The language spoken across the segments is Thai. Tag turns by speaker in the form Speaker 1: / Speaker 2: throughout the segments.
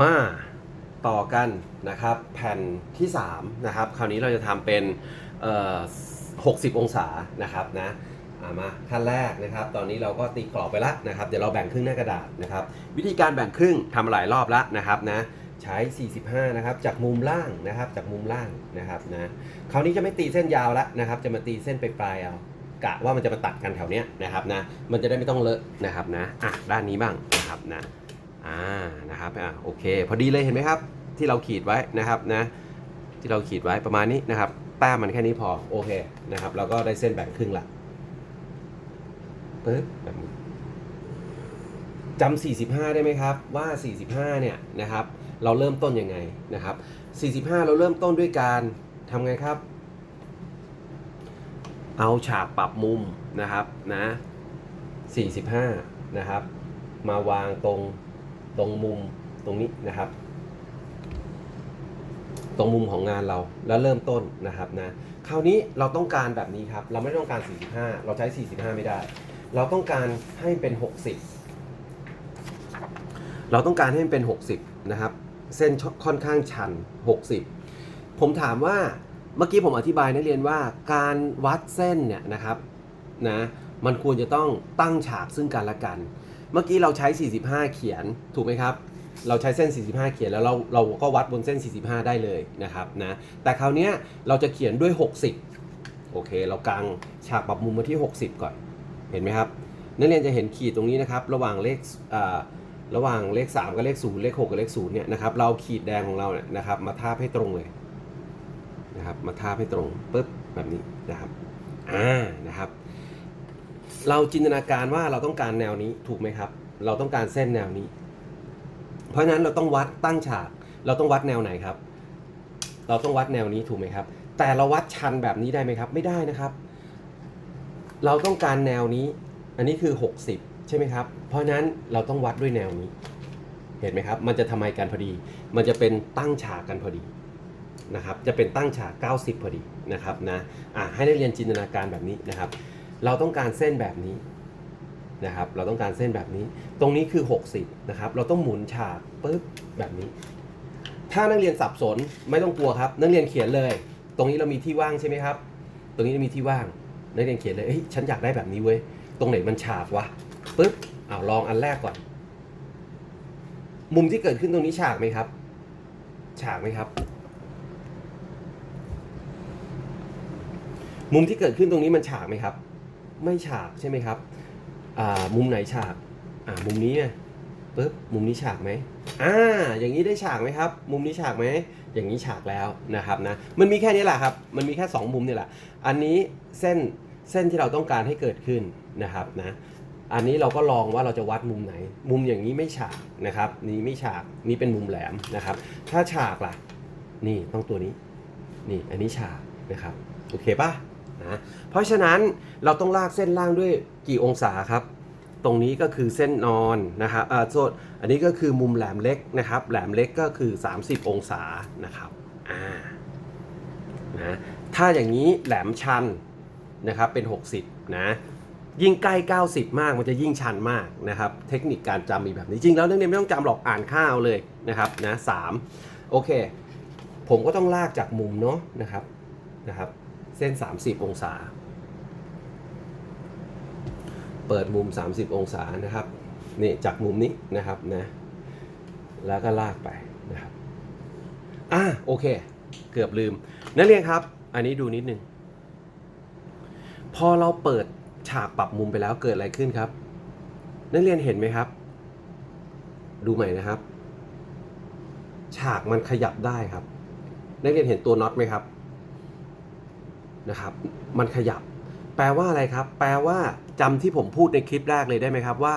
Speaker 1: มาต่อกันนะครับ แผ่นที่3นะครับ คราวนี้เราจะทำเป็น 60 องศานะครับนะามาขั้นแรกนะครับ ตอนนี้เราก็ตีกรอบไปแล้วนะครับ เดี๋ยวเราแบ่งครึ่งหน้ากระดาษนะครับ วิธีการแบ่งครึ่งทำหลายรอบแล้วนะครับนะใช้ 45 นะครับ จากมุมล่างนะครับ จากมุมล่างนะครับนะคราวนี้จะไม่ตีเส้นยาวแล้วนะครับ จะมาตีเส้นไปปลายเอากะว่ามันจะมาตัดกันแถวเนี้ยนะครับนะ มันจะได้ไม่ต้องเลอะนะครับนะ อะด้านนี้บ้างนะครับนะ อ่านะครับอ่าโอเค พอดีเลยเห็นไหมครับ ที่เราขีดไว้นะครับนะที่เราขีดไว้ประมาณนี้นะครับแต้มมันแค่นี้พอโอเคนะครับเราก็ได้เส้นแบ่งครึ่งละปึ๊บแบบนี้จำ45 ได้ไหมครับว่า 45 เนี่ยนะครับเราเริ่มต้นยังไงนะครับ 45 เราเริ่มต้นด้วยการทำไงครับ เอาฉากปรับมุมนะครับนะ 45 นะครับ มาวางตรง ตรงมุมตรงนี้นะครับ ตรงมุมของงานเราแล้วเริ่มต้นนะครับนะคราวนี้เราต้องการแบบนี้ครับ เราไม่ต้องการ 45 เราใช้ 45 ไม่ได้ เราต้องการให้เป็น 60 เราต้องการให้มันเป็น 60 นะครับ เส้นค่อนข้างชัน 60 ผมถามว่าเมื่อกี้ผมอธิบายนักเรียนว่าการวัดเส้นเนี่ยนะครับนะมันควรจะต้องตั้งฉากซึ่งกันและกัน เมื่อกี้เราใช้ 45 เขียนถูกไหมครับ เราใช้เส้น 45 เขียนแล้วเราเราก็วัดบนเส้น 45 ได้เลยนะครับนะแต่คราวนี้เราจะเขียนด้วย 60 โอเค เรากางฉากปรับมุมมาที่ 60 ก่อนเห็นไหมครับนักเรียนจะเห็นขีดตรงนี้นะครับ ระหว่างเลขอ่าระหว่างเลข 3 กับเลข 0 เลข 6 กับเลข0เนี่ยนะครับเราขีดแดงของเราเนี่ยนะครับมาทาบให้ตรงเลยนะครับมาทาบให้ตรงปุ๊บแบบนี้นะครับอ่านะครับ เราจินตนาการว่าเราต้องการแนวนี้ถูกไหมครับ เราต้องการเส้นแนวนี้ เพราะฉะนั้นเราต้องวัดตั้งฉาก เราต้องวัดแนวไหนครับ เราต้องวัดแนวนี้ถูกไหมครับ แต่เราวัดชันแบบนี้ได้ไหมครับ ไม่ได้นะครับ เราต้องการแนวนี้ อันนี้คือ 60 ใช่ไหมครับ เพราะฉะนั้นเราต้องวัดด้วยแนวนี้ เห็นไหมครับ มันจะทำไมกันพอดี มันจะเป็นตั้งฉากกันพอดีนะครับ จะเป็นตั้งฉาก 90 พอดีนะครับนะ อะให้นักเรียนจินตนาการแบบนี้นะครับ เราต้องการเส้นแบบนี้นะครับ เราต้องการเส้นแบบนี้ ตรงนี้คือ 60นะครับ เราต้องหมุนฉากปึ๊บแบบนี้ ถ้านักเรียนสับสนไม่ต้องกลัวครับ นักเรียนเขียนเลย ตรงนี้เรามีที่ว่างใช่ไหมครับ ตรงนี้เรามีที่ว่าง นักเรียนเขียนเลยเฮ้ยฉันอยากได้แบบนี้เว้ย ตรงไหนมันฉากวะปึ๊บอ้าวลองอันแรกก่อน มุมที่เกิดขึ้นตรงนี้ฉากไหมครับ ฉากไหมครับ มุมที่เกิดขึ้นตรงนี้มันฉากไหมครับ ไม่ฉากใช่ไหมครับอ่ามุมไหนฉากอ่ามุมนี้ไงปึ๊บมุมนี้ฉากไหมอ่าอย่างนี้ได้ฉากไหมครับ มุมนี้ฉากไหมอย่างนี้ฉากแล้วนะครับนะมันมีแค่นี้แหละครับ มันมีแค่ 2 มุมนี่แหละ อันนี้เส้นเส้นที่เราต้องการให้เกิดขึ้นนะครับนะอันนี้เราก็ลองว่าเราจะวัดมุมไหน มุมอย่างนี้ไม่ฉากนะครับ นี่ไม่ฉากนี่เป็นมุมแหลมนะครับ ถ้าฉากล่ะ นี่ต้องตัวนี้ นี่อันนี้ฉากนะครับ โอเคป่ะ นะเพราะฉะนั้นเราต้องลากเส้นล่างด้วยกี่องศาครับ ตรงนี้ก็คือเส้นนอนนะครับอ่าโทษอันนี้ก็คือมุมแหลมเล็กนะครับ แหลมเล็กก็คือ 30 องศานะครับอ่านะถ้าอย่างนี้แหลมชันนะครับเป็น 60 นะยิ่งใกล้ 90 มากมันจะยิ่งชันมากนะครับ เทคนิคการจำมีแบบนี้จริงแล้วนักเรียนไม่ต้องจำหรอกอ่านข้าวเลยนะครับนะสามโอเค ผมก็ต้องลากจากมุมเนาะนะครับนะครับ ส้น 30 องศา เปิดมุม 30 องศานะครับนี่จากมุมนี้นะครับนะแล้วก็ลากไปนะครับอะโอเค เกือบลืม นักเรียนครับ อันนี้ดูนิดนึง พอเราเปิดฉากปรับมุมไปแล้วเกิดอะไรขึ้นครับ นักเรียนเห็นไหมครับ ดูใหม่นะครับ ฉากมันขยับได้ครับ นักเรียนเห็นตัวน็อตไหมครับ นะครับ มันขยับ แปลว่าอะไรครับ แปลว่าจำที่ผมพูดในคลิปแรกเลยได้ไหมครับว่า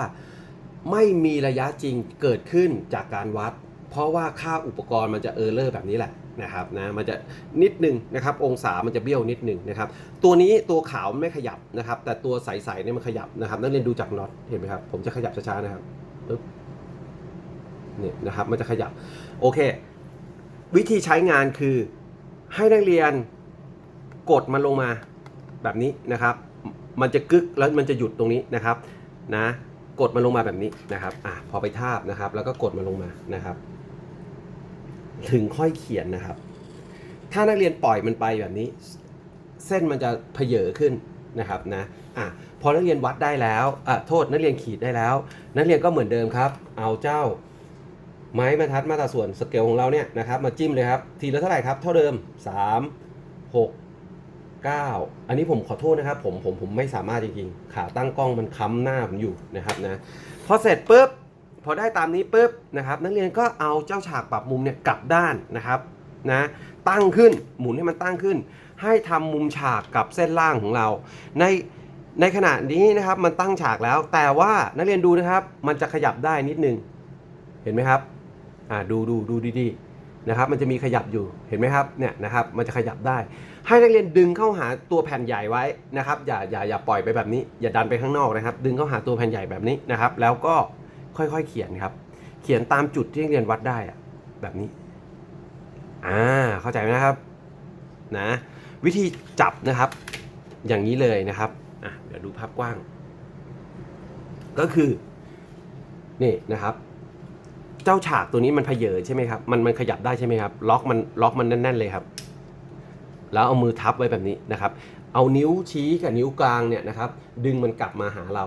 Speaker 1: ไม่มีระยะจริงเกิดขึ้นจากการวัด เพราะว่าค่าอุปกรณ์มันจะเออร์เลอร์แบบนี้แหละนะครับนะมันจะนิดนึงนะครับองศามันจะเบี้ยวนิดนึงนะครับตัวนี้ตัวขาวมันไม่ขยับนะครับ แต่ตัวใสๆเนี่ยมันขยับนะครับนักเรียนดูจากน็อตเห็นไหมครับผมจะขยับช้าๆนะครับปึ๊บเนี่ยนะครับมันจะขยับโอเค วิธีใช้งานคือให้นักเรียน กดมันลงมาแบบนี้นะครับ มันจะกึกแล้วมันจะหยุดตรงนี้นะครับนะกดมันลงมาแบบนี้นะครับอะพอไปทาบนะครับ แล้วก็กดมันลงมานะครับ ถึงค่อยเขียนนะครับ ถ้านักเรียนปล่อยมันไปแบบนี้ เส้นมันจะเพเยอขึ้นนะครับนะอะพอนักเรียนวัดได้แล้วอะโทษนักเรียนขีดได้แล้ว นักเรียนก็เหมือนเดิมครับ เอาเจ้าไม้บรรทัดมาตราส่วนสเกลของเราเนี่ยนะครับ มาจิ้มเลยครับ ทีละเท่าไหร่ครับ เท่าเดิม 3 6 9 อันนี้ผมขอโทษนะครับ ผมผมผมไม่สามารถจริงๆ ขาตั้งกล้องมันค้ำหน้าผมอยู่นะครับนะพอเสร็จปุ๊บพอได้ตามนี้ปุ๊บนะครับ นักเรียนก็เอาเจ้าฉากปรับมุมเนี่ยกลับด้านนะครับนะตั้งขึ้นหมุนให้มันตั้งขึ้น ให้ทำมุมฉากกับเส้นล่างของเรา ในในขณะนี้นะครับมันตั้งฉากแล้ว แต่ว่านักเรียนดูนะครับ มันจะขยับได้นิดนึง เห็นไหมครับอ่าดูดูดูดีๆ นะครับมันจะมีขยับอยู่เห็นไหมครับเนี่ยนะครับมันจะขยับได้ ให้นักเรียนดึงเข้าหาตัวแผ่นใหญ่ไว้นะครับอย่าอย่าอย่าปล่อยไปแบบนี้ อย่าดันไปข้างนอกนะครับ ดึงเข้าหาตัวแผ่นใหญ่แบบนี้นะครับ แล้วก็ค่อยๆเขียนครับ เขียนตามจุดที่นักเรียนวัดได้อะแบบนี้อ่าเข้าใจไหมครับนะวิธีจับนะครับอย่างนี้เลยนะครับอะเดี๋ยวดูภาพกว้าง ก็คือนี่นะครับ เจ้าฉากตัวนี้มันเพเยอใช่ไหมครับมันมันขยับได้ใช่ไหมครับล็อกมันล็อกมันแน่น ๆเลยครับ แล้วเอามือทับไว้แบบนี้นะครับ เอานิ้วชี้กับนิ้วกลางเนี่ยนะครับ ดึงมันกลับมาหาเรา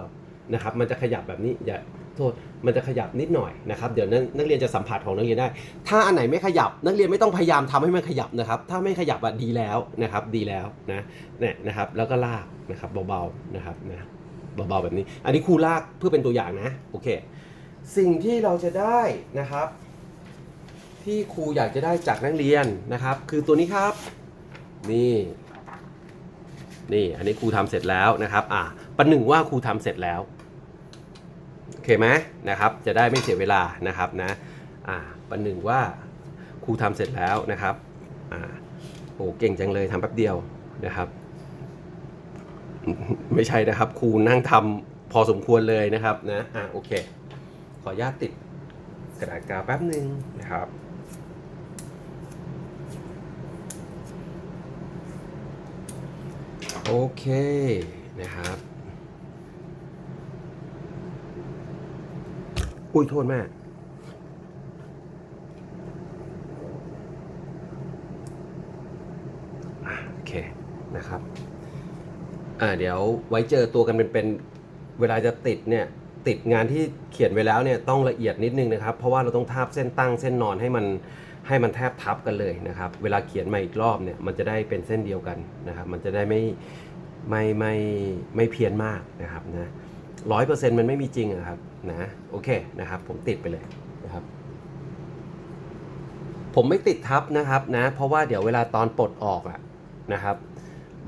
Speaker 1: นะครับ มันจะขยับแบบนี้อย่าโทษมันจะขยับนิดหน่อยนะครับเดี๋ยวนักนักเรียนจะสัมผัสของนักเรียนได้ ถ้าอันไหนไม่ขยับนักเรียนไม่ต้องพยายามทำให้มันขยับนะครับ ถ้าไม่ขยับอะดีแล้วนะครับ ดีแล้วนะเนี่ยนะครับ แล้วก็ลากนะครับเบาๆนะครับนะเบาๆแบบนี้ อันนี้ครูลากเพื่อเป็นตัวอย่างนะโอเค สิ่งที่เราจะได้นะครับ ที่ครูอยากจะได้จากนักเรียนนะครับ คือตัวนี้ครับ นี่ นี่อันนี้ครูทำเสร็จแล้วนะครับ อะประหนึ่งว่าครูทำเสร็จแล้วโอเคไหมนะครับ จะได้ไม่เสียเวลานะครับนะ อ่าประหนึ่งว่าครูทำเสร็จแล้วนะครับ อ่าโอ้เก่งจังเลยทำแป๊บเดียวนะครับ ไม่ใช่นะครับครูนั่งทำพอสมควรเลยนะครับนะ อ่าโอเค ออนุญาตติดกระดาษกาวแป๊บหนึ่งนะครับ โอเคนะครับ อุ้ยโทษแม่โอเคนะครับ อ่าเดี๋ยวไว้เจอตัวกันเป็นเป็นเวลาจะติดเนี่ย ติดงานที่เขียนไว้แล้วเนี่ยต้องละเอียดนิดนึงนะครับ เพราะว่าเราต้องทาบเส้นตั้งเส้นนอนให้มันให้มันแทบทับกันเลยนะครับ เวลาเขียนมาอีกรอบเนี่ยมันจะได้เป็นเส้นเดียวกันนะครับ มันจะได้ไม่ไม่ไม่ไม่เพี้ยนมากนะครับนะร้อยเปอร์เซ็นต์มันไม่มีจริงอะครับนะโอเคนะครับ ผมติดไปเลยนะครับ ผมไม่ติดทับนะครับนะ เพราะว่าเดี๋ยวเวลาตอนปลดออกอะนะครับ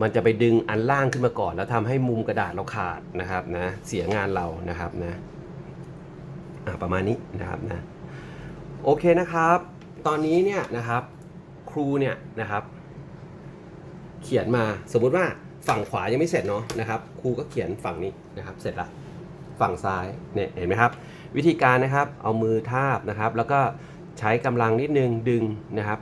Speaker 1: มันจะไปดึงอันล่างขึ้นมาก่อน แล้วทำให้มุมกระดาษเราขาดนะครับนะเสียงานเรานะครับนะประมาณนี้นะครับนะโอเคนะครับ ตอนนี้เนี่ยนะครับครูเนี่ยนะครับ เขียนมาสมมุติว่าฝั่งขวายังไม่เสร็จเนาะนะครับครูก็เขียนฝั่งนี้นะครับ เสร็จละฝั่งซ้ายเนี่ยเห็นไหมครับ วิธีการนะครับเอามือทาบนะครับ แล้วก็ใช้กำลังนิดนึงดึงนะครับ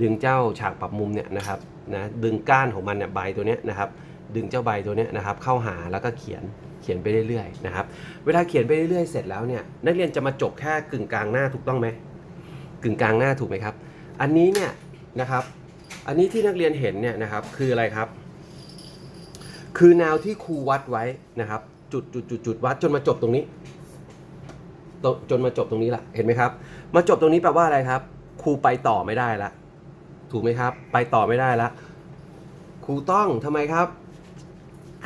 Speaker 1: ดึงเจ้าฉากปรับมุมเนี่ยนะครับ นะดึงก้านของมันเนี่ยใบตัวเนี้ยนะครับดึงเจ้าใบตัวเนี้ยนะครับเข้าหาแล้วก็เขียนเขียนไปเรื่อยๆนะครับเวลาเขียนไปเรื่อยๆเสร็จแล้วเนี่ยนักเรียนจะมาจบแค่กึ่งกลางหน้าถูกต้องไหมกึ่งกลางหน้าถูกไหมครับ อันนี้เนี่ยนะครับอันนี้ที่นักเรียนเห็นเนี่ยนะครับคืออะไรครับ คือแนวที่ครูวัดไว้นะครับจุดจุดจุดจุดวัดจนมาจบตรงนี้จนมาจบตรงนี้ละเห็นไหมครับ มาจบตรงนี้แปลว่าอะไรครับ ครูไปต่อไม่ได้ละ ถูกไหมครับ ไปต่อไม่ได้ละครูต้องทำไมครับ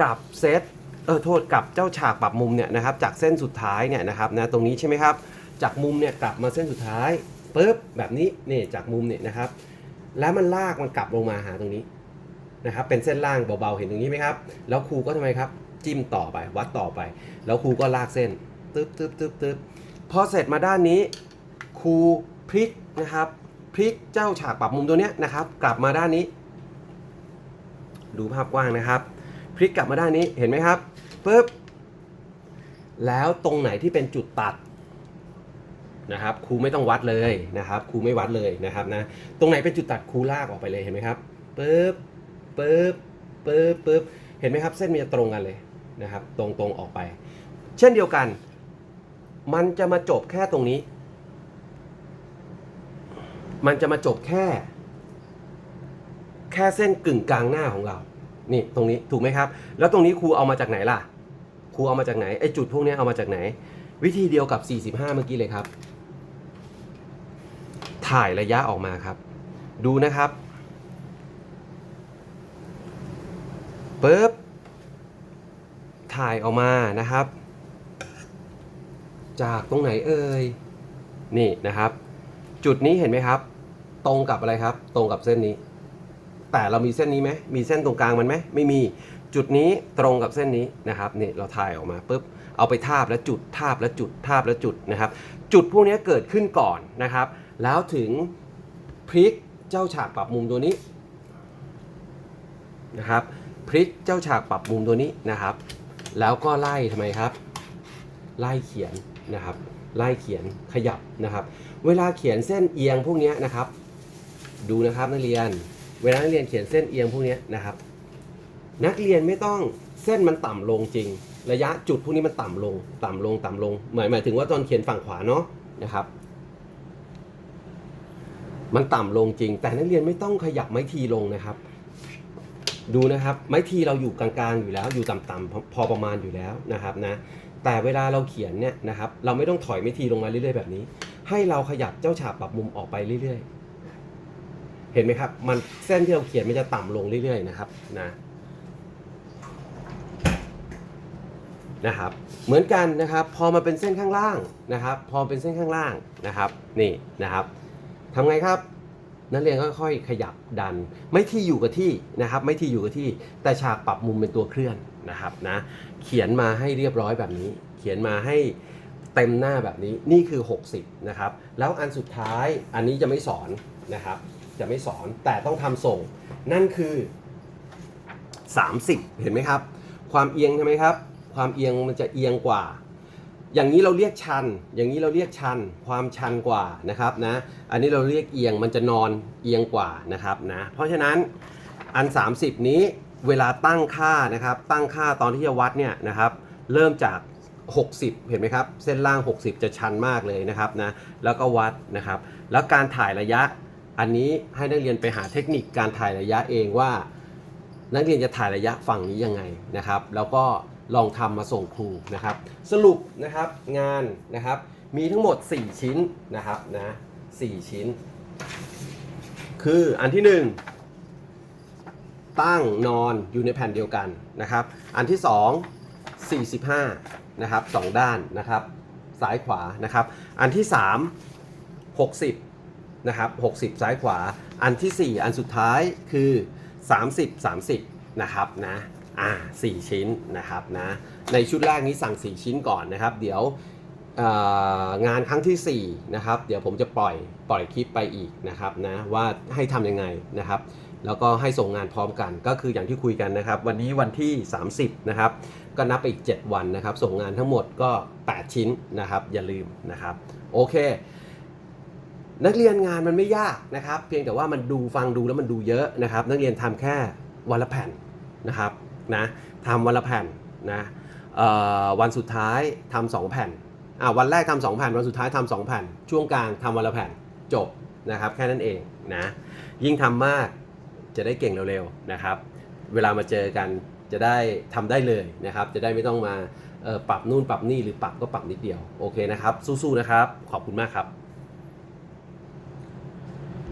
Speaker 1: กลับเซตเออโทษกลับเจ้าฉากปรับมุมเนี่ยนะครับจากเส้นสุดท้ายเนี่ยนะครับนะตรงนี้ใช่ไหมครับ จากมุมเนี่ยกลับมาเส้นสุดท้ายปุ๊บแบบนี้นี่จากมุมเนี่ยนะครับ แล้วมันลากมันกลับลงมาหาตรงนี้นะครับเป็นเส้นล่างเบาๆเห็นตรงนี้ไหมครับ แล้วครูก็ทำไมครับ จิ้มต่อไปวัดต่อไป แล้วครูก็ลากเส้นตึ๊บตึ๊บตึ๊บตึ๊บพอเสร็จมาด้านนี้ครูพลิกนะครับ พลิกเจ้าฉากปรับมุมตัวเนี้ยนะครับ กลับมาด้านนี้ ดูภาพกว้างนะครับ พลิกกลับมาด้านนี้เห็นไหมครับปุ๊บแล้วตรงไหนที่เป็นจุดตัดนะครับครูไม่ต้องวัดเลยนะครับครูไม่วัดเลยนะครับนะตรงไหนเป็นจุดตัดครูลากออกไปเลยเห็นไหมครับปุ๊บปุ๊บปุ๊บปุ๊บเห็นไหมครับ เส้นมันจะตรงกันเลยนะครับ ตรงตรงๆออกไป เช่นเดียวกัน มันจะมาจบแค่ตรงนี้ มันจะมาจบแค่ แค่เส้นกึ่งกลางหน้าของเรา นี่ตรงนี้ถูกไหมครับ แล้วตรงนี้ครูเอามาจากไหนล่ะ ครูเอามาจากไหนไอ้จุดพวกนี้เอามาจากไหน วิธีเดียวกับ 45 เมื่อกี้เลยครับ ถ่ายระยะออกมาครับ ดูนะครับปึ๊บถ่ายออกมานะครับ จากตรงไหนเอ่ยนี่นะครับ จุดนี้เห็นไหมครับ ตรงกับอะไรครับ ตรงกับเส้นนี้ แต่เรามีเส้นนี้ไหมมีเส้นตรงกลางมันไหมไม่มีจุดนี้ตรงกับเส้นนี้นะครับนี่เราถ่ายออกมาปุ๊บเอาไปทาบแล้วจุดทาบแล้วจุดทาบแล้วจุดนะครับ จุดพวกนี้เกิดขึ้นก่อนนะครับ แล้วถึงพลิกเจ้าฉากปรับมุมตัวนี้นะครับพลิกเจ้าฉากปรับมุมตัวนี้นะครับ แล้วก็ไล่ทำไมครับ ไล่เขียนนะครับ ไล่เขียนขยับนะครับ เวลาเขียนเส้นเอียงพวกนี้นะครับ ดูนะครับนักเรียน เวลานักเรียนเขียนเส้นเอียงพวกนี้นะครับ นักเรียนไม่ต้องเส้นมันต่ำลงจริง ระยะจุดพวกนี้มันต่ำลง ต่ำลง ต่ำลง หมายหมายถึงว่าตอนเขียนฝั่งขวาเนาะนะครับ มันต่ำลงจริง แต่นักเรียนไม่ต้องขยับไม้ทีลงนะครับ ดูนะครับ ไม้ทีเราอยู่กลางๆอยู่แล้ว อยู่ต่ำๆพอประมาณอยู่แล้วนะครับนะแต่เวลาเราเขียนเนี่ยนะครับ เราไม่ต้องถอยไม้ทีลงมาเรื่อยๆแบบนี้ ให้เราขยับเจ้าฉากปรับมุมออกไปเรื่อยๆ เห็นไหมครับ มันเส้นที่เราเขียนมันจะต่ำลงเรื่อยๆนะครับนะนะครับ เหมือนกันนะครับ พอมาเป็นเส้นข้างล่างนะครับ พอเป็นเส้นข้างล่างนะครับ นี่นะครับทำไงครับ นักเรียนก็ค่อยๆขยับดัน ไม่ที่อยู่กับที่นะครับ ไม่ที่อยู่กับที่ แต่ฉากปรับมุมเป็นตัวเคลื่อนนะครับนะเขียนมาให้เรียบร้อยแบบนี้ เขียนมาให้เต็มหน้าแบบนี้นี่คือ 60นะครับแล้วอันสุดท้ายอันนี้จะไม่สอนนะครับ จะไม่สอนแต่ต้องทำส่ง นั่นคือ 30 เห็นไหมครับ ความเอียงใช่ไหมครับ ความเอียงมันจะเอียงกว่า อย่างนี้เราเรียกชัน อย่างนี้เราเรียกชัน ความชันกว่านะครับนะอันนี้เราเรียกเอียงมันจะนอนเอียงกว่านะครับนะเพราะฉะนั้นอัน 30 นี้เวลาตั้งค่านะครับ ตั้งค่าตอนที่จะวัดเนี่ยนะครับ เริ่มจาก 60 เห็นไหมครับ เส้นล่าง 60 จะชันมากเลยนะครับนะแล้วก็วัดนะครับ แล้วการถ่ายระยะ อันนี้ให้นักเรียนไปหาเทคนิคการถ่ายระยะเองว่า นักเรียนจะถ่ายระยะฝั่งนี้ยังไงนะครับ แล้วก็ลองทำมาส่งครูนะครับ สรุปนะครับงานนะครับ มีทั้งหมด 4 ชิ้นนะครับนะ4ชิ้น คืออันที่ 1 ตั้งนอนอยู่ในแผ่นเดียวกันนะครับ อันที่ 2 45นะครับสองด้านนะครับ ซ้ายขวานะครับ อันที่ 3 60 นะครับ 60 ซ้ายขวา อันทีสี่ 4 อันสุดท้ายคือ 30 30 นะครับนะอ่า4ชิ้นนะครับนะในชุดแรกนี้สั่ง 4 ชิ้นก่อนนะครับ เดี๋ยวงานครั้งทีสี่ 4 นะครับ เดี๋ยวผมจะปล่อยปล่อยคลิปไปอีกนะครับนะว่าให้ทำยังไงนะครับ แล้วก็ให้ส่งงานพร้อมกันก็คืออย่างที่คุยกันนะครับ วันนี้วันที่ 30 นะครับ ก็นับไปอีก 7 วันนะครับ ส่งงานทั้งหมดก็ 8 ชิ้นนะครับ อย่าลืมนะครับ โอเค นักเรียนงานมันไม่ยากนะครับ เพียงแต่ว่ามันดูฟังดูแล้วมันดูเยอะนะครับ นักเรียนทำแค่วันละแผ่นนะครับนะทำวันละแผ่นนะวันสุดท้ายทำสองแผ่นวันแรกทำสองแผ่นวันสุดท้ายทำสองแผ่น ช่วงกลางทำวันละแผ่นจบนะครับ แค่นั้นเองนะยิ่งทำมากจะได้เก่งเร็วๆนะครับ เวลามาเจอกันจะได้ทำได้เลยนะครับ จะได้ไม่ต้องมาปรับนู่นปรับนี่หรือปรับก็ปรับนิดเดียวโอเคนะครับ สู้ๆนะครับ ขอบคุณมากครับ